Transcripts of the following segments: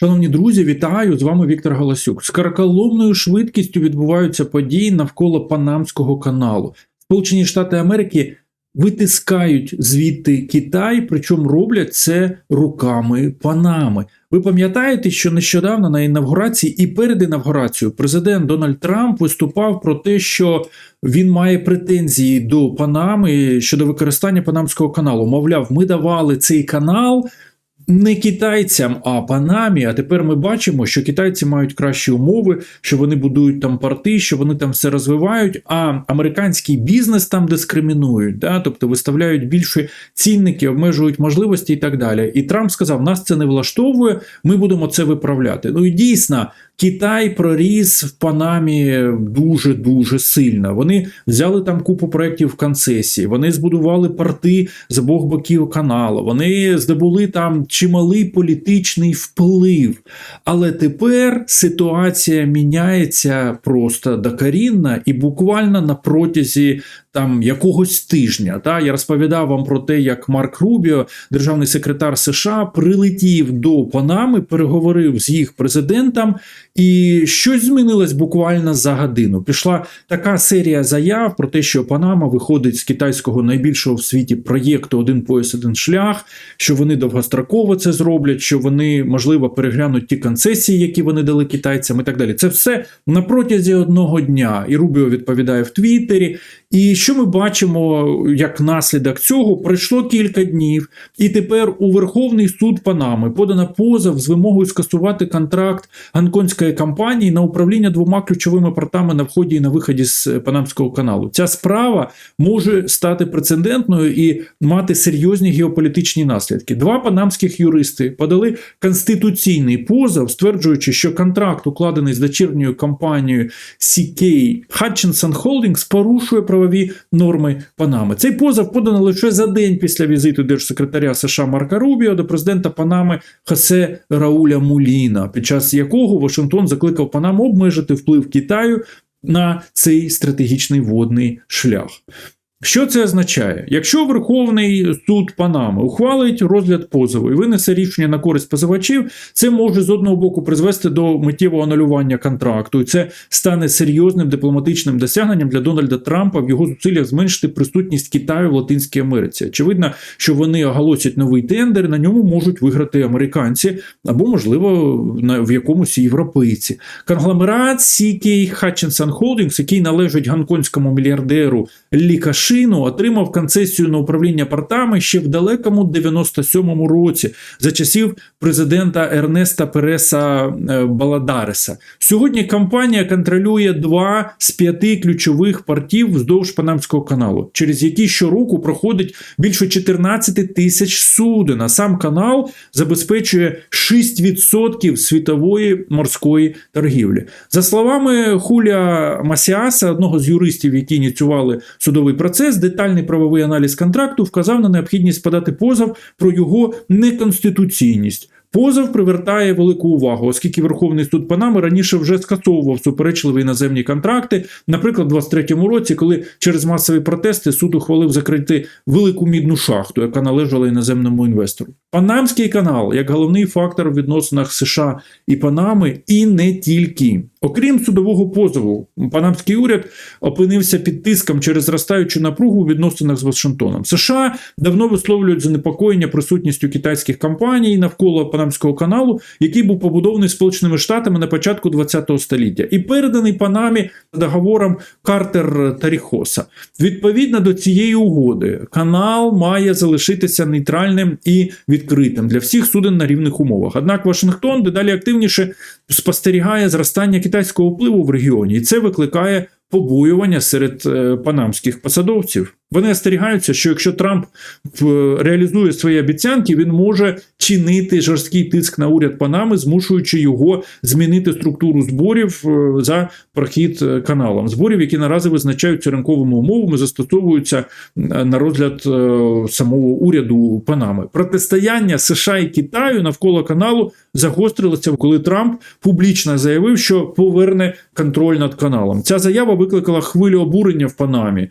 Шановні друзі, вітаю! З вами Віктор Галасюк. З карколомною швидкістю відбуваються події навколо Панамського каналу. Сполучені Штати Америки витискають звідти Китай, причому роблять це руками Панами. Ви пам'ятаєте, що нещодавно на інавгурації і перед інавгурацією президент Дональд Трамп виступав про те, що він має претензії до Панами щодо використання Панамського каналу. Мовляв, ми давали цей канал не китайцям, а панамі. А тепер ми бачимо, що китайці мають кращі умови, що вони будують там порти, що вони там все розвивають. А американський бізнес там дискримінують, да? тобто виставляють більші цінники, обмежують можливості і так далі. І Трамп сказав: нас це не влаштовує, ми будемо це виправляти. Ну і дійсно. Китай проріс в Панамі дуже дуже сильно. Вони взяли там купу проєктів в концесії. Вони збудували порти з обох боків каналу. Вони здобули там чималий політичний вплив. Але тепер ситуація міняється просто докорінно і буквально на протязі там якогось тижня. Та я розповідав вам про те, як Марк Рубіо, державний секретар США, прилетів до Панами, переговорив з їх президентом, і щось змінилось буквально за годину. Пішла така серія заяв про те, що Панама виходить з китайського найбільшого в світі проєкту Один пояс, один шлях, що вони довгостроково це зроблять, що вони можливо переглянуть ті концесії, які вони дали китайцям, і так далі. Це все на протязі одного дня. І Рубіо відповідає в Твіттері. І що ми бачимо як наслідок цього? Пройшло кілька днів, і тепер у Верховний суд Панами подано позов з вимогою скасувати контракт гонконгської компанії на управління двома ключовими портами на вході і на виході з Панамського каналу. Ця справа може стати прецедентною і мати серйозні геополітичні наслідки. Два панамських юристи подали конституційний позов, стверджуючи, що контракт, укладений з дочірньою компанією CK Hutchinson Holdings, порушує правові норми Панами. Цей позов подано лише за день після візиту держсекретаря США Марка Рубіо до президента Панами Хосе Рауля Муліна, під час якого Вашингтон закликав Панаму обмежити вплив Китаю на цей стратегічний водний шлях. Що це означає? Якщо Верховний суд Панами ухвалить розгляд позову і винесе рішення на користь позивачів, це може з одного боку призвести до миттєвого анулювання контракту, і це стане серйозним дипломатичним досягненням для Дональда Трампа в його зусиллях зменшити присутність Китаю в Латинській Америці. Очевидно, що вони оголосять новий тендер, на ньому можуть виграти американці або, можливо, в якомусь європейці. Конгломерат CK Hutchinson Holdings, який належить гонконгському мільярдеру Лікаш. Шину отримав концесію на управління портами ще в далекому 97-му році за часів президента Ернеста Переса е, Баладареса. Сьогодні компанія контролює два з п'яти ключових портів вздовж Панамського каналу, через які щороку проходить більше 14 тисяч суден. А сам канал забезпечує 6% світової морської торгівлі. За словами Хуля Масіаса, одного з юристів, які ініціювали судовий процес. Процес, детальний правовий аналіз контракту вказав на необхідність подати позов про його неконституційність. Позов привертає велику увагу, оскільки Верховний суд Панами раніше вже скасовував суперечливі іноземні контракти. Наприклад, у 23-му році, коли через масові протести суд ухвалив закрити велику мідну шахту, яка належала іноземному інвестору. Панамський канал як головний фактор в відносинах США і Панами, і не тільки. Окрім судового позову, панамський уряд опинився під тиском через зростаючу напругу у відносинах з Вашингтоном. США давно висловлюють занепокоєння присутністю китайських компаній навколо Панамського каналу, який був побудований Сполученими Штатами на початку ХХ століття, і переданий Панамі договором Картер Таріхоса. Відповідно до цієї угоди, канал має залишитися нейтральним і відкритим для всіх суден на рівних умовах. Однак Вашингтон дедалі активніше спостерігає зростання китайського впливу в регіоні, і це викликає побоювання серед е, панамських посадовців. Вони остерігаються, що якщо Трамп реалізує свої обіцянки, він може чинити жорсткий тиск на уряд Панами, змушуючи його змінити структуру зборів е, за прохід е, каналом. Зборів, які наразі визначаються ринковими умовами, застосовуються на розгляд самого уряду Панами. Протистояння США і Китаю навколо каналу загострилося, коли Трамп публічно заявив, що поверне контроль над каналом. Ця заява викликала хвилю обурення в Панамі.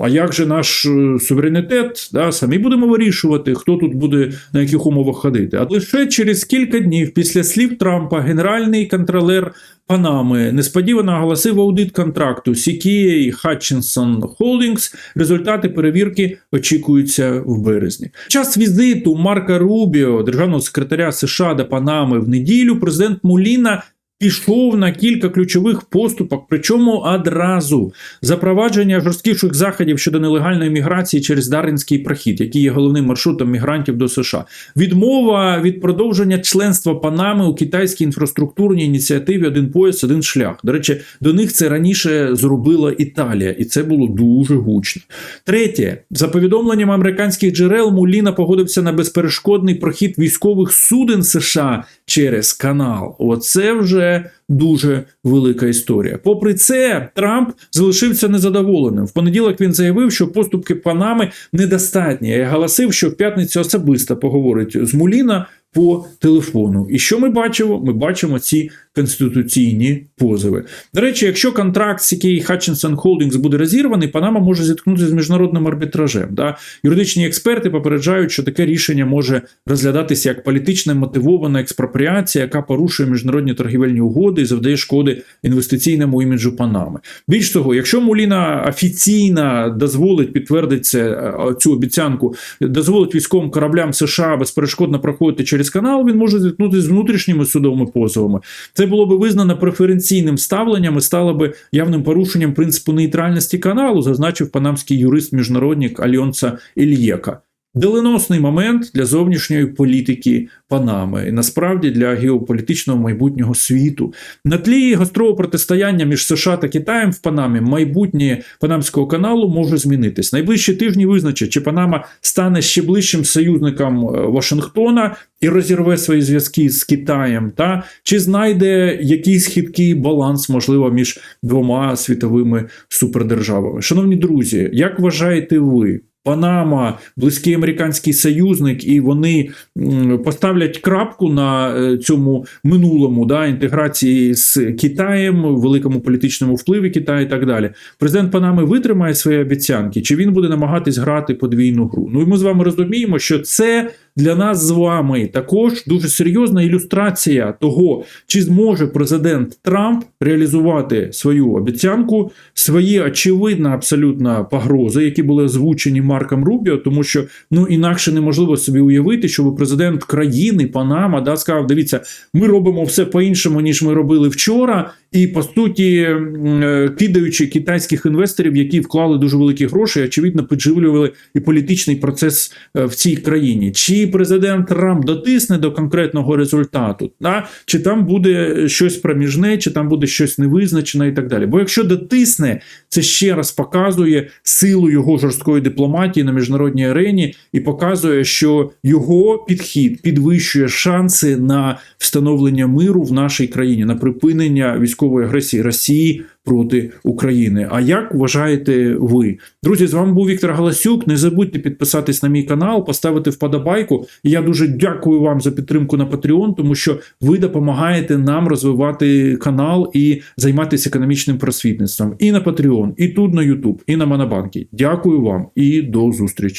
А як же? Же наш е, суверенітет, да, самі будемо вирішувати, хто тут буде на яких умовах ходити. А лише через кілька днів після слів Трампа генеральний контролер Панами несподівано оголосив аудит контракту CKA Hutchinson Holdings. Результати перевірки очікуються в березні. Час візиту Марка Рубіо, державного секретаря США до Панами в неділю, президент Муліна. Пішов на кілька ключових поступок, причому одразу запровадження жорсткіших заходів щодо нелегальної міграції через Даринський прохід, який є головним маршрутом мігрантів до США, відмова від продовження членства Панами у китайській інфраструктурній ініціативі Один пояс, один шлях. До речі, до них це раніше зробила Італія, і це було дуже гучно. Третє, за повідомленням американських джерел, Муліна погодився на безперешкодний прохід військових суден США через канал. Оце вже дуже велика історія. Попри це, Трамп залишився незадоволеним. В понеділок він заявив, що поступки Панами недостатні. і Галасив, що в п'ятницю особисто поговорить з Муліна по телефону. І що ми бачимо? Ми бачимо ці конституційні позови. До речі, якщо контракт CK Hutchinson Holdings буде розірваний, Панама може зіткнутися з міжнародним арбітражем. Да? Юридичні експерти попереджають, що таке рішення може розглядатися як політично мотивована експропріація, яка порушує міжнародні торгівельні угоди і завдає шкоди інвестиційному іміджу Панами. Більш того, якщо Муліна офіційно дозволить підтвердиться е, цю обіцянку, дозволить військовим кораблям США безперешкодно проходити через канал, він може зіткнутися з внутрішніми судовими позовами. Це було би визнано преференційним ставленням і стало би явним порушенням принципу нейтральності каналу, зазначив панамський юрист міжнародник Альонса Ільєка. Доленосний момент для зовнішньої політики Панами і насправді для геополітичного майбутнього світу. На тлі гострого протистояння між США та Китаєм в Панамі майбутнє Панамського каналу може змінитись. Найближчі тижні визначать, чи Панама стане ще ближчим союзником е, Вашингтона і розірве свої зв'язки з Китаєм, та чи знайде якийсь хиткий баланс, можливо, між двома світовими супердержавами. Шановні друзі, як вважаєте ви? Панама, близький американський союзник, і вони поставлять крапку на е, цьому минулому да, інтеграції з Китаєм, великому політичному впливі Китаю і так далі. Президент Панами витримає свої обіцянки, чи він буде намагатись грати подвійну гру? Ну і ми з вами розуміємо, що це для нас з вами також дуже серйозна ілюстрація того, чи зможе президент Трамп реалізувати свою обіцянку, свої очевидно абсолютно погрози, які були озвучені Марком Рубіо, тому що ну інакше неможливо собі уявити, щоб президент країни Панама да сказав: дивіться, ми робимо все по-іншому, ніж ми робили вчора. І по суті, е, кидаючи китайських інвесторів, які вклали дуже великі гроші, очевидно, підживлювали і політичний процес е, в цій країні. Чи президент Трамп дотисне до конкретного результату, да? чи там буде щось проміжне, чи там буде щось невизначене і так далі. Бо якщо дотисне, це ще раз показує силу його жорсткої дипломатії на міжнародній арені і показує, що його підхід підвищує шанси на встановлення миру в нашій країні, на припинення військової агресії Росії проти України. А як вважаєте ви? Друзі, з вами був Віктор Галасюк. Не забудьте підписатись на мій канал, поставити вподобайку. Я дуже дякую вам за підтримку на Patreon, тому що ви допомагаєте нам розвивати канал і займатися економічним просвітництвом. І на Patreon, і тут на YouTube, і на Монобанки. Дякую вам і до зустрічі.